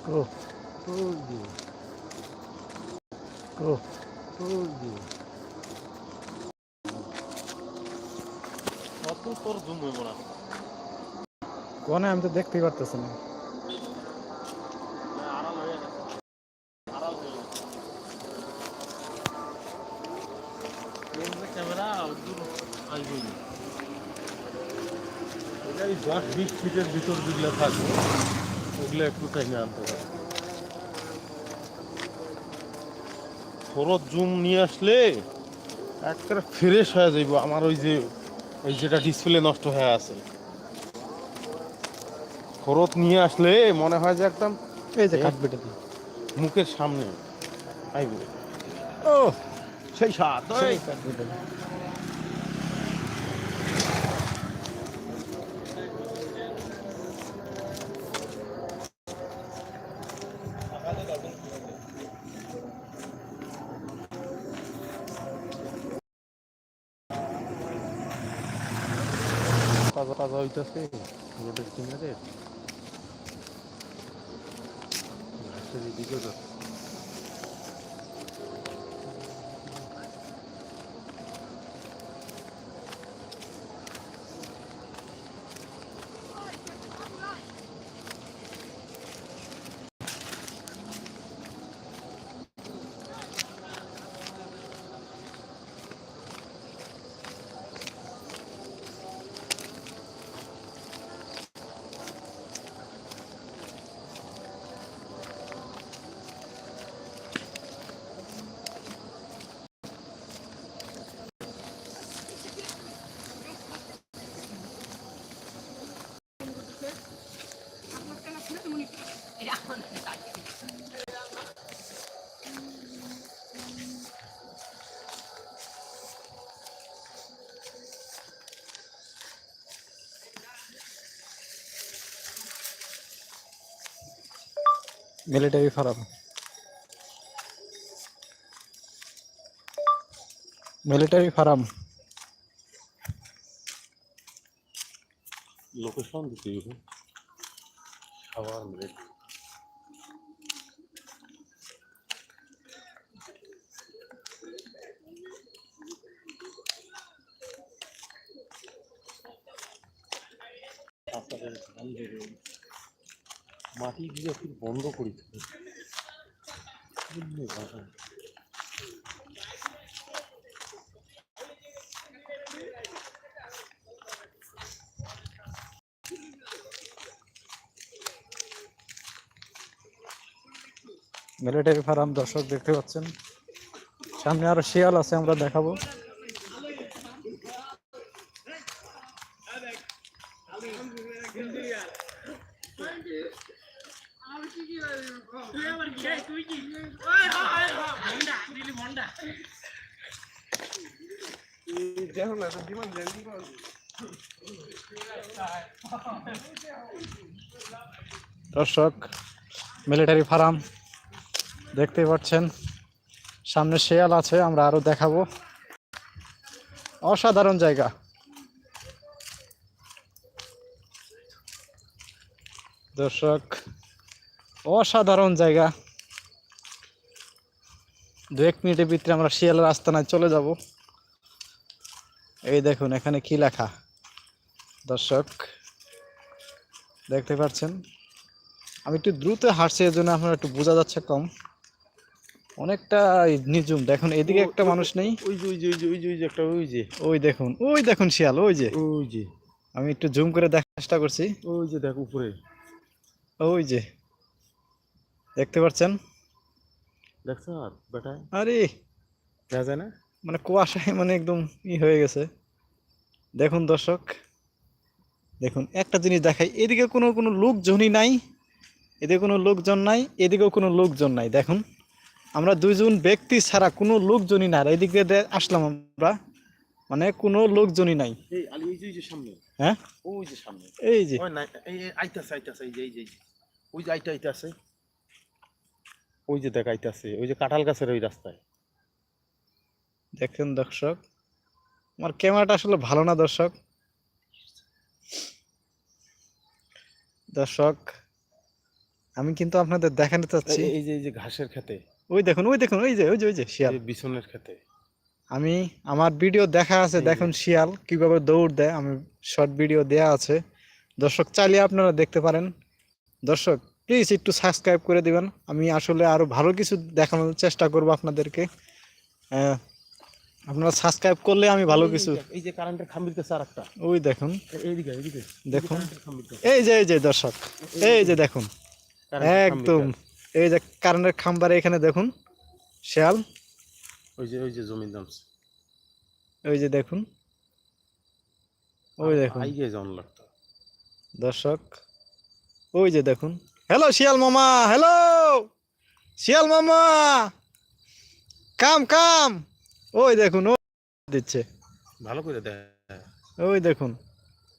Go, Told you. go. You. আমি তো দেখতেই পারতেছি না দশ বিশ ফিটের ভিতর যেগুলো থাকবে ওগুলো একটু টাইমে আনতে হবে। খরচ জুম নিয়ে আসলে একেবারে ফ্রেশ হয়ে যাইব। আমার ওই যে ওই যেটা ডিসপ্লে নষ্ট হয়ে আছে। খরচ নিয়ে আসলে মনে হয় যে একদম এই যে দিয়ে মুখের সামনে আইব। ও সেই সাত তাজা তাজা হইতেছে রোডের কিনারে। দিকে যাচ্ছে। Military farm military farm location দিতে হবে। খাবার রেট বন্ধ করি। মিলিটারি ফার্ম দর্শক দেখতে পাচ্ছেন। সামনে আরও শিয়াল আছে আমরা দেখাবো। দর্শক মিলিটারি ফার্ম দেখতে পাচ্ছেন। সামনে শেয়াল আছে, আমরা আরও দেখাবো। অসাধারণ জায়গা। দর্শক, অসাধারণ জায়গা। দু এক মিনিটের ভিতরে আমরা শিয়ালের আস্তানায় চলে যাব। এই দেখুন, এখানে কি লেখা? দর্শক, দেখতে পাচ্ছেন? আমি একটু দ্রুত হাঁটছি এর জন্য আপনার একটু বোঝা যাচ্ছে কম। অনেকটা নিঝুম দেখুন এদিকে একটা মানুষ নেই। ওই যে ওই যে ওই যে ওই যে ওই যে একটা ওই যে। ওই দেখুন ওই দেখুন শিয়াল ওই যে। ওই যে। আমি একটু জুম করে দেখার চেষ্টা করছি। ওই যে দেখ উপরে। ওই যে। দেখতে পাচ্ছেন? দেখছ আর বেটা। আরে! দেখা যায় না? মানে কুয়াশায় মানে একদম ই হয়ে গেছে। দেখুন দর্শক। দেখুন একটা জিনিস দেখাই। এদিকে কোনো কোনো লোকজনই নাই। এদিকে কোনো লোকজন নাই এদিকেও কোনো লোকজন নাই। দেখুন আমরা দুইজন ব্যক্তি ছাড়া কোনো লোকজনই নাই। আর এদিক দিয়ে আসলাম আমরা মানে কোনো লোকজনই নাই। হ্যাঁ? এই যে না যে আইতাছে। ওই যে দেখ আইতাছে। ওই যে কাঁঠাল গাছের ওই রাস্তায়। দেখেন দর্শক আমার ক্যামেরাটা আসলে ভালো না দর্শক? দর্শক আমি কিন্তু আপনাদের দেখাতে চাচ্ছি। এই- যে এই যে ঘাসের খেতে। ওই দেখুন ওই দেখুন ওই যে ওই যে ওই যে শিয়াল। বিছনের খেতে। আমি আমার ভিডিও দেখা আছে দেখুন শিয়াল কীভাবে দৌড় দেয়। আমি শর্ট ভিডিও দেয়া আছে। দর্শক চাইলে আপনারা দেখতে পারেন। দর্শক প্লিজ একটু সাবস্ক্রাইব করে দিবেন। আমি আসলে আরও ভালো কিছু দেখানোর চেষ্টা করব আপনাদেরকে। আপনারা সাবস্ক্রাইব করলে আমি ভালো কিছু এই যে কারেন্টের খাম্বির কাছে আর একটা ওই দেখুন। এইদিকে এইদিকে। দেখুন। এই যে এই যে দর্শক। এই যে দেখুন। একদম। এই যে কারেন্টের খাম্বার এখানে দেখুন শিয়াল। ওই যে ওই যে জমির দাম। ওই যে দেখুন। ওই দেখুন। দর্শক ওই যে দেখুন। হ্যালো শিয়াল মামা হ্যালো শিয়াল মামা! কাম কাম! ওই দেখুন ও দিচ্ছে। ভালো করে দেখ। ওই দেখুন।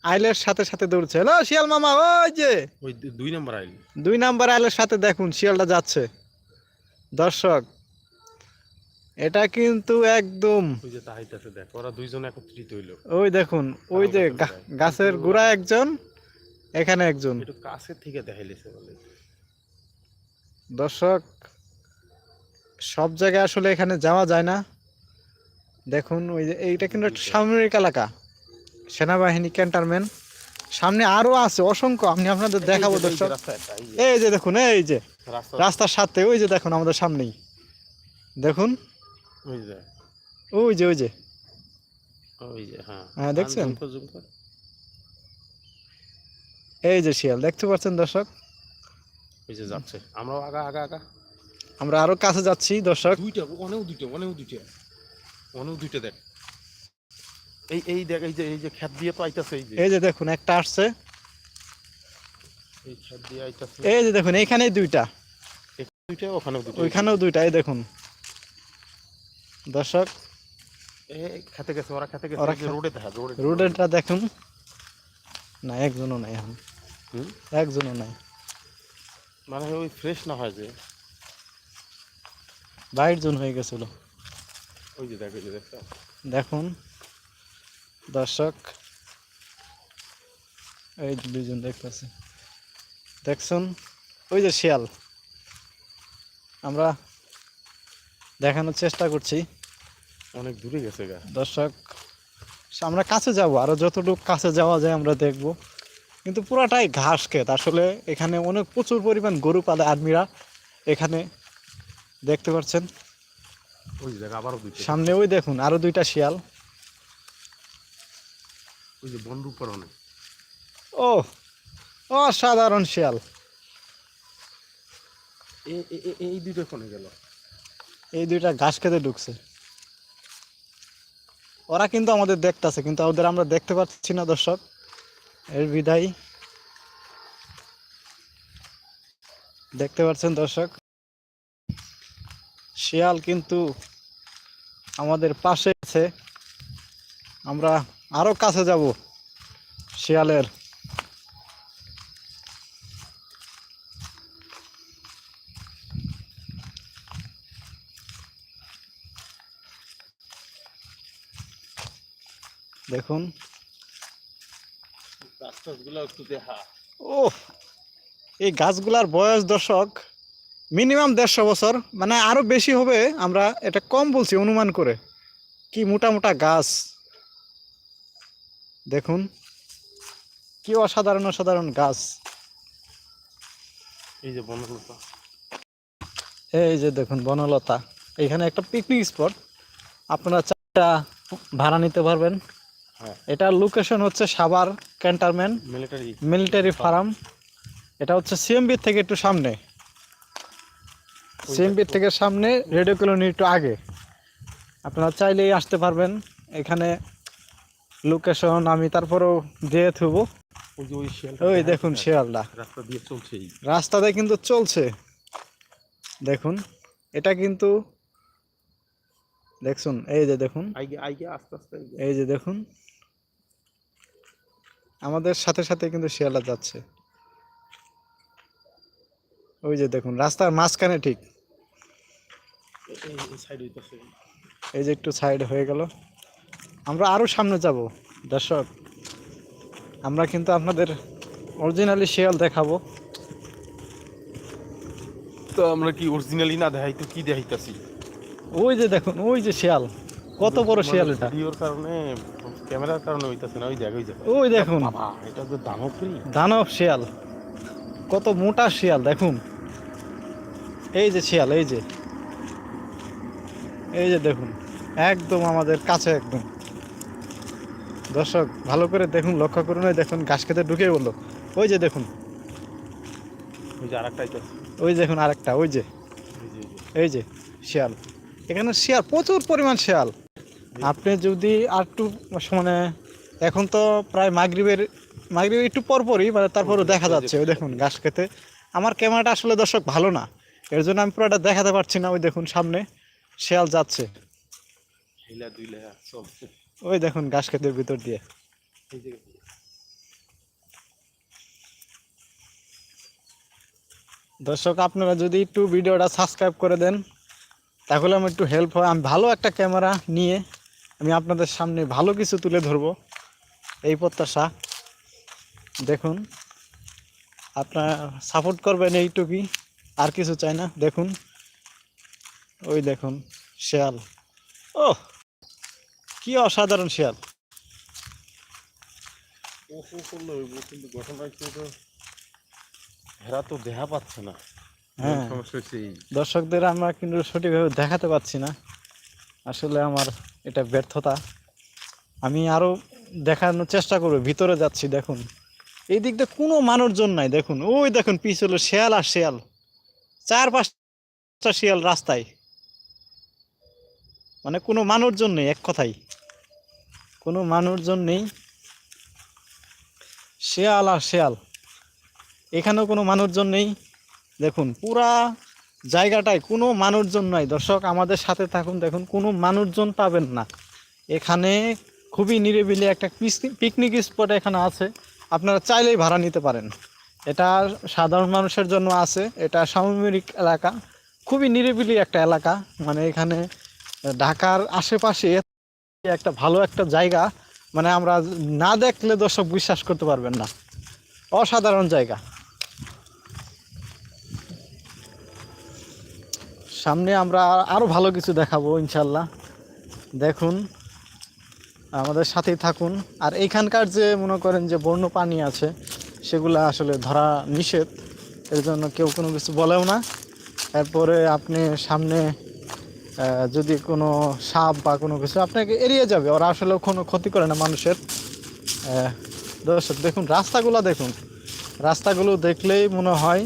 আইলের সাথে সাথে দৌড়ছে। হ্যালো শিয়াল মামা ওই যে। ওই দুই নম্বর আইল। দুই নাম্বার আইলের সাথে দেখুন শিয়ালটা যাচ্ছে। দর্শক এটা কিন্তু একদম ওই যে তাহাইতাছে দেখ ওরা দুইজন একত্রিত হইল। ওই দেখুন ওই যে গাছের গোড়া একজন এখানে একজন। একটু কাছের থেকে দেখাইলেছে বলে। দর্শক সব জায়গায় আসলে এখানে যাওয়া যায় না। দেখুন ওই যে এইটা কিন্তু একটা সামরিক এলাকা। সেনাবাহিনী ক্যান্টারমেন্ট সামনে আরও আছে অসংখ্য আমি আপনাদের দেখাবো এই এই যে দর্শক। এই যে। দেখুন এই যে রাস্তার সাথে ওই যে দেখুন আমাদের সামনেই। দেখুন। ওই যে। ওই যে ওই যে। হ্যাঁ। হ্যাঁ, দেখছেন? এই যে শিয়াল দেখতে পাচ্ছেন দর্শক? ওই যে যাচ্ছে। আমরাও আগা আগা আগা। আমরা আরও কাছে যাচ্ছি দর্শক। দুইটা অনেক দুইটা অনেক দুইটা। অনেক দুইটা দেখ। এই এই দেখ এই যে এই যে খেত দিয়ে তো আইতাছে এই যে। এই যে দেখুন একটা আসছে। এই খেত দিয়ে আইতাছে। এই যে দেখুন এইখানেই দুইটা। দুইটা ওখানেও দুইটা। ওইখানেও দুইটা এই দেখুন। দর্শক এই খেতে গেছে ওরা খেতে গেছে রোডে দেখা রোডে রোডেরটা দেখুন। না একজনও নাই এখন? একজনও নাই। মানে ওই ফ্রেশ না হয় যে? বাইশ জন হয়ে গেছিল। ওই যে দেখ দেখুন। দর্শক এই যে দুইজন দেখতেছে। দেখছেন? ওই যে শিয়াল। আমরা দেখানোর চেষ্টা করছি। অনেক দূরে গেছে গা। দর্শক আমরা কাছে যাব আরও যতটুকু কাছে যাওয়া যায় আমরা দেখব। কিন্তু পুরাটাই ঘাস ক্ষেত। আসলে এখানে অনেক প্রচুর পরিমাণ গরু পালে আর্মিরা এখানে দেখতে পাচ্ছেন। সামনে ওই দেখুন আরও দুইটা শিয়াল। ওই যে ও অসাধারণ শিয়াল। এই দুইটা কোনে গেল? এই দুইটা ঘাস খেতে ঢুকছে। ওরা কিন্তু আমাদের দেখতাছে কিন্তু ওদের আমরা দেখতে পাচ্ছি না দর্শক। এর বিদায় দেখতে পাচ্ছেন দর্শক। শিয়াল কিন্তু আমাদের পাশে আছে। আমরা আরও কাছে যাব। শিয়ালের। দেখুন। ও এই গাছগুলার বয়স দর্শক মিনিমাম দেড়শো বছর মানে আরও বেশি হবে আমরা এটা কম বলছি অনুমান করে। কি মোটা মোটা গাছ। দেখুন কি অসাধারণ অসাধারণ গাছ। এই যে বনলতা। এই যে দেখুন বনলতা। এখানে একটা পিকনিক স্পট আপনারা চারটা ভাড়া নিতে পারবেন। এটা লোকেশন হচ্ছে Savar cantonment military military farm এটা হচ্ছে সিএমবি থেকে একটু সামনে। সিএমবি থেকে সামনে রেডিও কলোনি একটু আগে। আপনারা চাইলেই আসতে পারবেন। এখানে লোকেশন আমি তারপরেও দিয়ে থুব। ওই যে ওই শিয়াল ওই দেখুন শিয়ালদা রাস্তা দিয়ে চলছে রাস্তাতে কিন্তু চলছে। দেখুন এটা কিন্তু দেখুন এই যে দেখুন। আইগে আইগে আস্তে আস্তে এই যে দেখুন আমাদের সাথে সাথে কিন্তু শিয়ালদা যাচ্ছে। ওই যে দেখুন রাস্তার মাঝখানে ঠিক। এই যে একটু সাইড হয়ে গেল। আমরা আরও সামনে যাব। দর্শক আমরা কিন্তু আপনাদের অরিজিনালি শেয়াল দেখাবো। তো আমরা কি অরিজিনালি না দেখাই তো কি দেখাইতাছি? ওই যে দেখুন ওই যে শিয়াল। কত বড় শিয়াল এটা। ভিডিওর কারণে ক্যামেরার কারণে হইতাছে না ওই দেখ ওই দেখ ওই দেখুন। বাবা এটা তো দানবী দানব শিয়াল। কত মোটা শিয়াল দেখুন। এই যে শিয়াল এই যে। এই যে দেখুন একদম আমাদের কাছে একদম। দর্শক ভালো করে দেখুন লক্ষ্য করুন ওই দেখুন ঘাস খেতে ঢুকে বলল ওই যে দেখুন। ওই যে আরেকটা আইতাছে ওই দেখুন আরেকটা ওই যে। এই যে, শিয়াল। এখানে শিয়াল প্রচুর পরিমাণ শিয়াল। আপনি যদি আর একটু মানে এখন তো প্রায় মাগরিবের মাগরিবের একটু পরপরই মানে তারপরও দেখা যাচ্ছে ওই দেখুন ঘাস খেতে। আমার ক্যামেরাটা আসলে দর্শক ভালো না। এর জন্য আমি পুরোটা দেখাতে পারছি না ওই দেখুন সামনে শিয়াল যাচ্ছে। ওই দেখুন ঘাস খেতের ভিতর দিয়ে। দর্শক, আপনারা যদি একটু ভিডিওটা সাবস্ক্রাইব করে দেন, তাহলে আমার একটু হেল্প হয়। আমি ভালো একটা ক্যামেরা নিয়ে আমি আপনাদের সামনে ভালো কিছু তুলে ধরবো। এই প্রত্যাশা। দেখুন, আপনারা সাপোর্ট করবেন এইটুকুই, আর কিছু চাই না। দেখুন, ওই দেখুন, শেয়াল। ও কি অসাধারণ শেয়াল। কিন্তু ঘটনা হেরা তো দেখা পাচ্ছে না। হ্যাঁ। দর্শকদের আমরা কিন্তু সঠিকভাবে দেখাতে পাচ্ছি না। আসলে আমার এটা ব্যর্থতা। আমি আরও দেখানোর চেষ্টা করব ভিতরে যাচ্ছি দেখুন। এই দিকটা কোনো মানুষজন নাই দেখুন। ওই দেখুন পিছ হলো শেয়াল আর শেয়াল। চার পাঁচটা শিয়াল রাস্তায়। মানে কোনো মানুষজন নেই এক কথাই। কোনো মানুষজন নেই। শেয়াল আর শেয়াল। এখানেও কোনো মানুষজন নেই। দেখুন, পুরা জায়গাটায় কোনো মানুষজন নাই। দর্শক, আমাদের সাথে থাকুন। দেখুন, কোনো মানুষজন পাবেন না। এখানে খুবই নিরিবিলি একটা পিকনিক স্পট এখানে আছে। আপনারা চাইলেই ভাড়া নিতে পারেন। এটা সাধারণ মানুষের জন্য আছে। এটা সামরিক এলাকা। খুবই নিরিবিলি একটা এলাকা। মানে এখানে ঢাকার আশেপাশে একটা ভালো একটা জায়গা মানে আমরা না দেখলে দর্শক বিশ্বাস করতে পারবেন না। অসাধারণ জায়গা। সামনে আমরা আরও ভালো কিছু দেখাবো, ইনশাল্লাহ। দেখুন, আমাদের সাথেই থাকুন। আর এইখানকার যে মনে করেন যে বন্য পানি আছে, সেগুলো আসলে ধরা নিষেধ। এর জন্য কেউ কোনো কিছু বলেও না। এরপরে আপনি সামনে যদি কোনো সাপ বা কোনো কিছু আপনাকে এড়িয়ে যাবে, ওরা আসলে কোনো ক্ষতি করে না মানুষের। দর্শক, দেখুন, রাস্তাগুলো দেখুন। রাস্তাগুলো দেখলেই মনে হয়,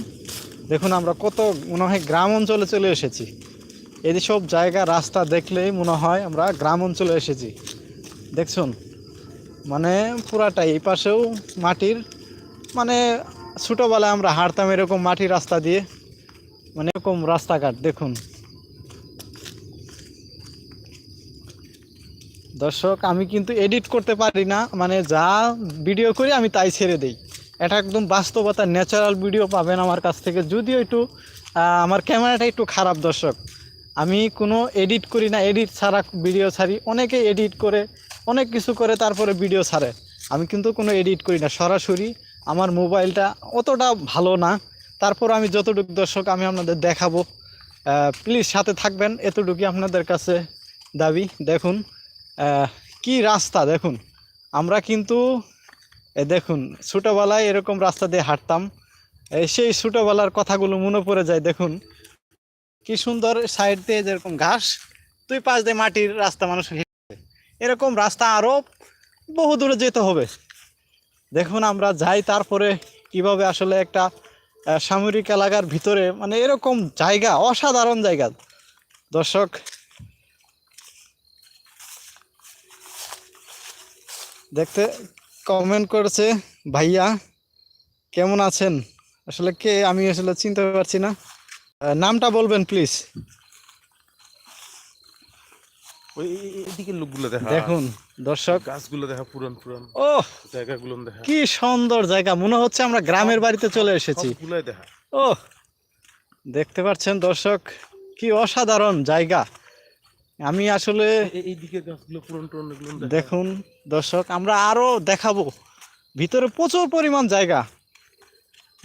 দেখুন আমরা কত মনে হয় গ্রাম অঞ্চলে চলে এসেছি। এই সব জায়গা, রাস্তা দেখলেই মনে হয় আমরা গ্রাম অঞ্চলে এসেছি। দেখছুন? মানে পুরাটাই এই পাশেও মাটির মানে ছোটোবেলায় আমরা হাঁটতাম এরকম মাটির রাস্তা দিয়ে। মানে এরকম রাস্তাঘাট, দেখুন। দর্শক, আমি কিন্তু এডিট করতে পারি না। মানে যা ভিডিও করি, আমি তাই ছেড়ে দিই। এটা একদম বাস্তবতা ন্যাচারাল ভিডিও পাবেন আমার কাছ থেকে। যদিও একটু আমার ক্যামেরাটা একটু খারাপ দর্শক। আমি কোনো এডিট করি না। এডিট ছাড়া ভিডিও ছাড়ি। অনেকে এডিট করে, অনেক কিছু করে, তারপরে ভিডিও ছাড়ে। আমি কিন্তু কোনো এডিট করি না। সরাসরি আমার মোবাইলটা অতটা ভালো না। তারপর আমি যতটুকু দর্শক, আমি আপনাদের দেখাবো। প্লিজ সাথে থাকবেন। এতটুকুই আপনাদের কাছে দাবি। দেখুন কি রাস্তা দেখুন। আমরা কিন্তু দেখুন, ছোটোবেলায় এরকম রাস্তা দিয়ে হাঁটতাম। সেই ছোটোবেলার কথাগুলো মনে পড়ে যায়, দেখুন। কি সুন্দর সাইড দিয়ে যেরকম ঘাস তুই পাশ দিয়ে মাটির রাস্তা মানুষ এরকম রাস্তা আরও বহু দূরে যেতে হবে। দেখুন আমরা যাই তারপরে কীভাবে আসলে একটা সামরিক এলাকার ভিতরে মানে এরকম জায়গা, অসাধারণ জায়গা। দর্শক দেখতে কমেন্ট করেছে ভাইয়া কেমন আছেন? আসলে কে আমি আসলে চিনতে পারছি না। নামটা বলবেন প্লিজ ওই এই- এই- লোকগুলো দেখা। দেখুন দর্শক। গাছগুলো দেখা পুরান পুরান। ও জায়গাগুলো দেখা। কি সুন্দর জায়গা। মনে হচ্ছে আমরা গ্রামের বাড়িতে চলে এসেছি। সবগুলাই দেখা। ও দেখতে পাচ্ছেন দর্শক কি অসাধারণ জায়গা। আমি আসলে এই- এইদিকে গাছগুলো পুরান পুরান দেখুন দর্শক আমরা আরও দেখাবো। ভিতরে প্রচুর পরিমাণ জায়গা।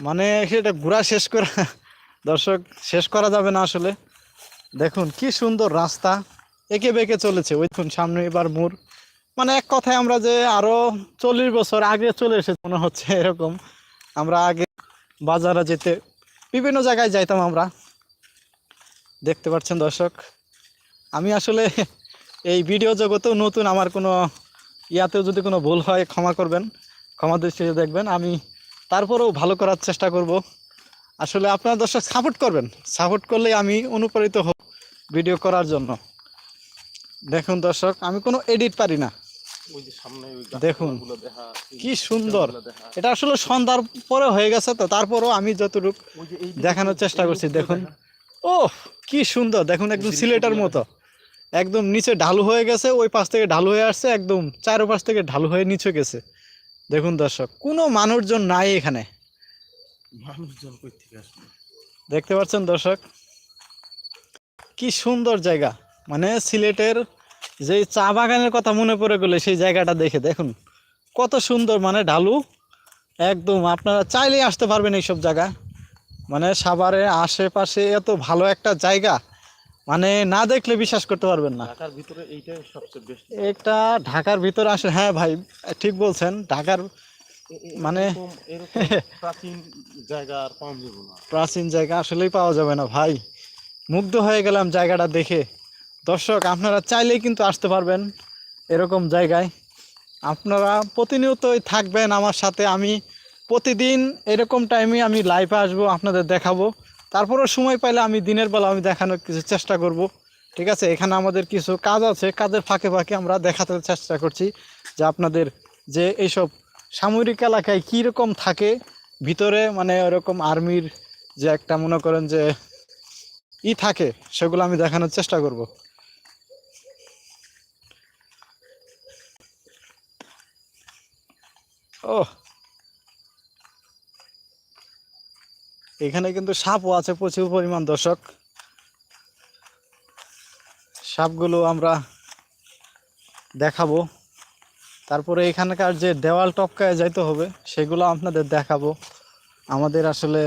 মানে সেটা ঘোরা শেষ করা দর্শক শেষ করা যাবে না আসলে। দেখুন কি সুন্দর রাস্তা। একে বেঁকে চলেছে। ওই দেখুন সামনে এবার মোড়। মানে এক কথায় আমরা যে আরও চল্লিশ বছর আগে চলে এসেছি মনে হচ্ছে এরকম। আমরা আগে বাজারে যেতে বিভিন্ন জায়গায় যাইতাম আমরা। দেখতে পাচ্ছেন দর্শক? আমি আসলে এই ভিডিও জগতেও নতুন আমার কোনো ইয়াতেও যদি কোনো ভুল হয় ক্ষমা করবেন ক্ষমা দৃষ্টিতে দেখবেন। আমি তারপরেও ভালো করার চেষ্টা করব। আসলে আপনারা দর্শক সাপোর্ট করবেন। সাপোর্ট করলে আমি অনুপ্রাণিত হব ভিডিও করার জন্য। দেখুন দর্শক আমি কোনো এডিট পারি না। দেখুন, কি সুন্দর। এটা আসলে সন্ধ্যার পরে হয়ে গেছে তো তারপরেও আমি যতটুকু দেখানোর চেষ্টা করছি, দেখুন। দেখা। ও কি সুন্দর। দেখুন একদম সিলেটের মতো। একদম নিচে ঢালু হয়ে গেছে ওই পাশ থেকে ঢালু হয়ে আসছে একদম চারোপাশ থেকে ঢালু হয়ে নিচে গেছে। দেখুন দর্শক কোনো মানুষজন নাই এখানে। মানুষজন দেখতে পাচ্ছেন দর্শক কি সুন্দর জায়গা। মানে সিলেটের যে চা বাগানের কথা মনে পড়ে গেলে সেই জায়গাটা দেখে দেখুন। কত সুন্দর মানে ঢালু। একদম আপনারা চাইলেই আসতে পারবেন এইসব জায়গা। মানে সাভারে আশেপাশে এত ভালো একটা জায়গা। মানে না দেখলে বিশ্বাস করতে পারবেন না। ঢাকার ভিতরে এইটাই সবচেয়ে বেস্ট এটা ঢাকার ভিতরে আসে হ্যাঁ ভাই ঠিক বলছেন ঢাকার মানে- প্রাচীন জায়গা আর পাওয়া যাবে না। প্রাচীন জায়গা আসলেই পাওয়া যাবে না ভাই। মুগ্ধ হয়ে গেলাম জায়গাটা দেখে। দর্শক আপনারা চাইলেই কিন্তু আসতে পারবেন এরকম জায়গায়। আপনারা প্রতিনিয়তই থাকবেন আমার সাথে। আমি প্রতিদিন এরকম টাইমে আমি লাইভে আসব আপনাদের দেখাবো। তারপরেও সময় পাইলে আমি দিনের বেলা আমি দেখানোর কিছু চেষ্টা করব। ঠিক আছে? এখানে আমাদের কিছু কাজ আছে। কাজের ফাঁকে ফাঁকে আমরা দেখাতে চেষ্টা করছি যে আপনাদের যে এইসব সামরিক এলাকায় কীরকম থাকে, ভিতরে মানে ওরকম আর্মির যে একটা মনে করেন যে ই থাকে, সেগুলো আমি দেখানোর চেষ্টা করব। ও এখানে কিন্তু সাপও আছে, প্রচুর পরিমাণ দর্শক। সাপগুলো আমরা দেখাবো। তারপরে এখানকার যে দেওয়াল টপকায় যাইতে হবে, সেগুলো আপনাদের দেখাবো। আমাদের আসলে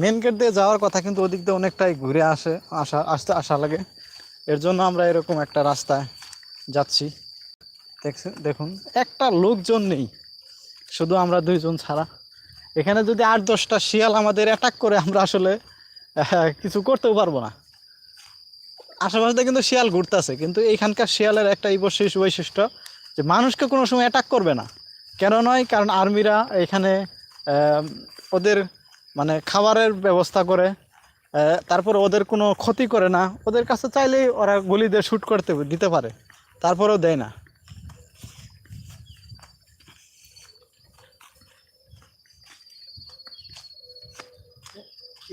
মেন গেট দিয়ে যাওয়ার কথা কিন্তু ওদিক দিয়ে অনেকটাই ঘুরে আসে, আসা, আসতে আসা লাগে। এর জন্য আমরা এরকম একটা রাস্তায় যাচ্ছি। দেখছেন, দেখুন, একটা লোকজন নেই। শুধু আমরা দুইজন ছাড়া। এখানে যদি আট, দশটা শিয়াল আমাদের অ্যাটাক করে, আমরা আসলে কিছু করতেও পারব না। আশেপাশে কিন্তু শিয়াল ঘুরতেছে, কিন্তু এইখানকার শিয়ালের একটা এই বিশেষ বৈশিষ্ট্য যে মানুষকে কোনো সময় অ্যাটাক করবে না। কেন নয়? কারণ আর্মিরা এখানে ওদের মানে খাবারের ব্যবস্থা করে তারপর ওদের কোনো ক্ষতি করে না। ওদের কাছে চাইলেই ওরা গুলি দিয়ে শ্যুট করতে, দিতে পারে। তারপরেও দেয় না।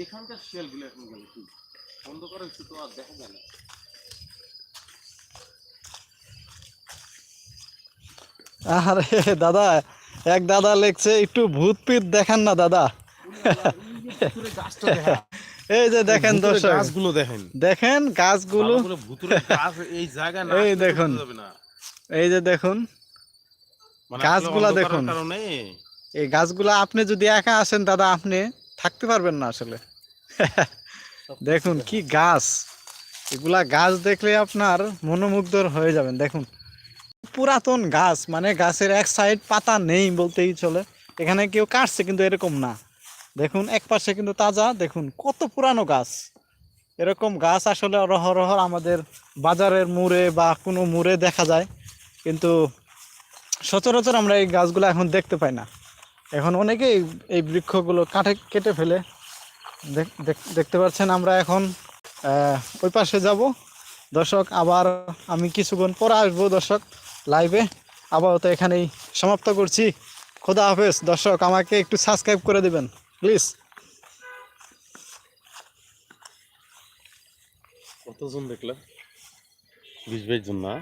এখানকার শিয়ালগুলো এখন গেল কি? বন্ধ করা হচ্ছে তো আর দেখা যায় না। আরে দাদা এক দাদা লেখছে একটু ভূত পিত দেখান না দাদা। এই যে দেখেন দর্শক গাছগুলো দেখেন। দেখেন গাছগুলো। এই জায়গা না এই দেখুন। এই যে দেখুন মানে গাছগুলা দেখুন। এই গাছগুলা আপনি যদি একা আসেন দাদা আপনি থাকতে পারবেন না আসলে। দেখুন কি গাছ। এগুলা গাছ দেখলে আপনার মনোমুগ্ধর হয়ে যাবেন দেখুন। পুরাতন গাছ মানে গাছের এক সাইড পাতা নেই বলতেই চলে। এখানে কেউ কাটছে কিন্তু এরকম না। দেখুন এক পাশে কিন্তু তাজা দেখুন কত পুরানো গাছ। এরকম গাছ আসলে অরহরহ আমাদের বাজারের মুড়ে বা কোনো মুড়ে দেখা যায়। কিন্তু সচরাচর আমরা এই গাছগুলো এখন দেখতে পাই না। এখন অনেকেই এই বৃক্ষগুলো কাঠে কেটে ফেলে। দেখ- দেখ- দেখতে পাচ্ছেন আমরা এখন ওই পাশে যাব। দর্শক, আবার আমি কিছুক্ষণ পরে আসব দর্শক লাইভে আপাতত এখানেই সমাপ্ত করছি। খোদা হাফেজ। দর্শক, আমাকে একটু সাবস্ক্রাইব করে দেবেন প্লিজ কতজন দেখলাম? বিশ বাইশ জন না?